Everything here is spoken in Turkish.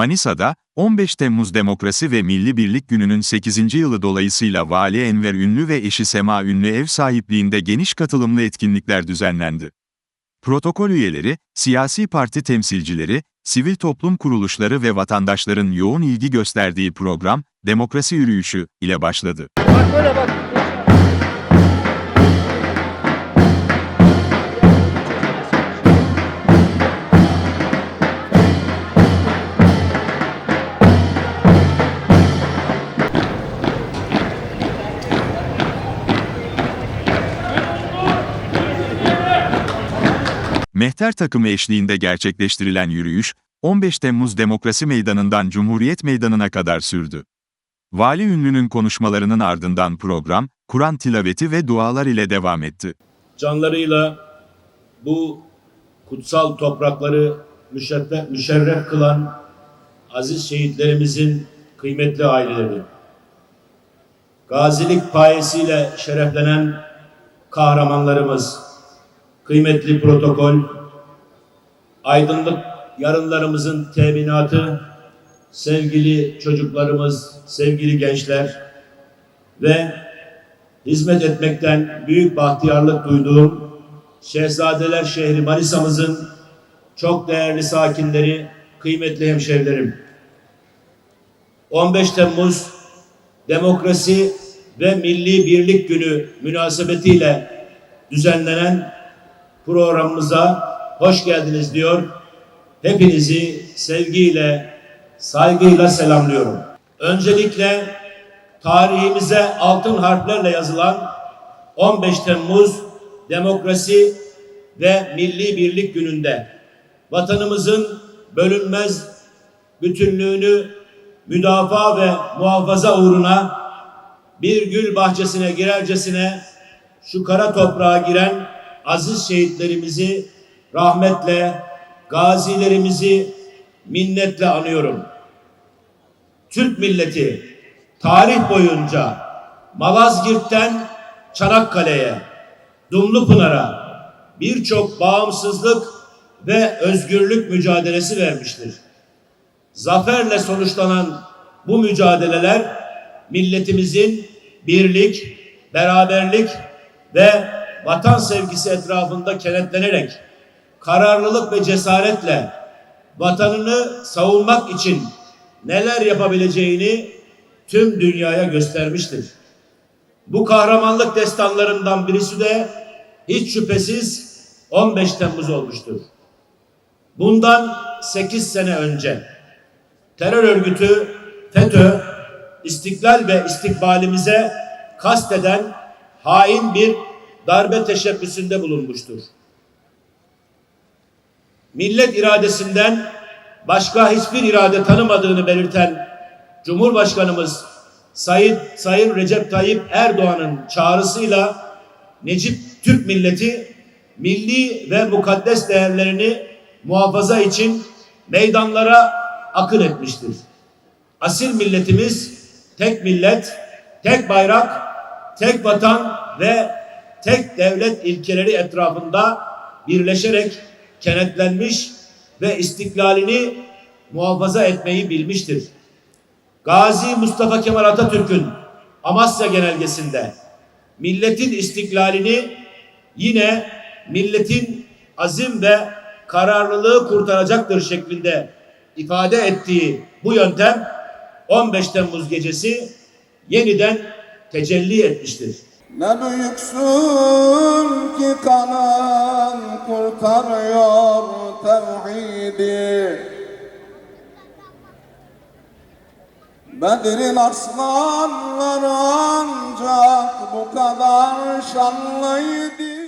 Manisa'da, 15 Temmuz Demokrasi ve Milli Birlik Günü'nün 8. yılı dolayısıyla Vali Enver Ünlü ve eşi Sema Ünlü ev sahipliğinde geniş katılımlı etkinlikler düzenlendi. Protokol üyeleri, siyasi parti temsilcileri, sivil toplum kuruluşları ve vatandaşların yoğun ilgi gösterdiği program, Demokrasi Yürüyüşü ile başladı. Bak böyle bak. Mehter takımı eşliğinde gerçekleştirilen yürüyüş, 15 Temmuz Demokrasi Meydanı'ndan Cumhuriyet Meydanı'na kadar sürdü. Vali Ünlü'nün konuşmalarının ardından program, Kur'an tilaveti ve dualar ile devam etti. canlarıyla bu kutsal toprakları müşerref, kılan aziz şehitlerimizin kıymetli aileleri, gazilik payesiyle şereflenen kahramanlarımız, kıymetli protokol, aydınlık yarınlarımızın teminatı, sevgili çocuklarımız, sevgili gençler ve hizmet etmekten büyük bahtiyarlık duyduğum Şehzadeler şehri Manisa'mızın çok değerli sakinleri, kıymetli hemşehrilerim. 15 Temmuz Demokrasi ve Milli Birlik Günü münasebetiyle düzenlenen programımıza hoş geldiniz diyor. Hepinizi sevgiyle, saygıyla selamlıyorum. Öncelikle tarihimize altın harflerle yazılan 15 Temmuz Demokrasi ve Milli Birlik Günü'nde vatanımızın bölünmez bütünlüğünü müdafaa ve muhafaza uğruna bir gül bahçesine girercesine şu kara toprağa giren aziz şehitlerimizi rahmetle, gazilerimizi minnetle anıyorum. Türk milleti tarih boyunca Malazgirt'ten Çanakkale'ye, Dumlupınar'a birçok bağımsızlık ve özgürlük mücadelesi vermiştir. Zaferle sonuçlanan bu mücadeleler milletimizin birlik, beraberlik ve vatan sevgisi etrafında kenetlenerek kararlılık ve cesaretle vatanını savunmak için neler yapabileceğini tüm dünyaya göstermiştir. Bu kahramanlık destanlarından birisi de hiç şüphesiz 15 Temmuz olmuştur. Bundan 8 sene önce terör örgütü FETÖ istiklal ve istikbalimize kasteden hain bir darbe teşebbüsünde bulunmuştur. Millet iradesinden başka hiçbir irade tanımadığını belirten Cumhurbaşkanımız Sayın, Sayın Recep Tayyip Erdoğan'ın çağrısıyla Necip Türk milleti milli ve mukaddes değerlerini muhafaza için meydanlara akın etmiştir. Asil milletimiz tek millet, tek bayrak, tek vatan ve tek devlet ilkeleri etrafında birleşerek kenetlenmiş ve istiklalini muhafaza etmeyi bilmiştir. Gazi Mustafa Kemal Atatürk'ün Amasya genelgesinde milletin istiklalini yine milletin azim ve kararlılığı kurtaracaktır şeklinde ifade ettiği bu yöntem 15 Temmuz gecesi yeniden tecelli etmiştir. Ne büyüksün ki kanan kurtarıyor tevhidi? Bedir'in aslanları ancak bu kadar şanlıydı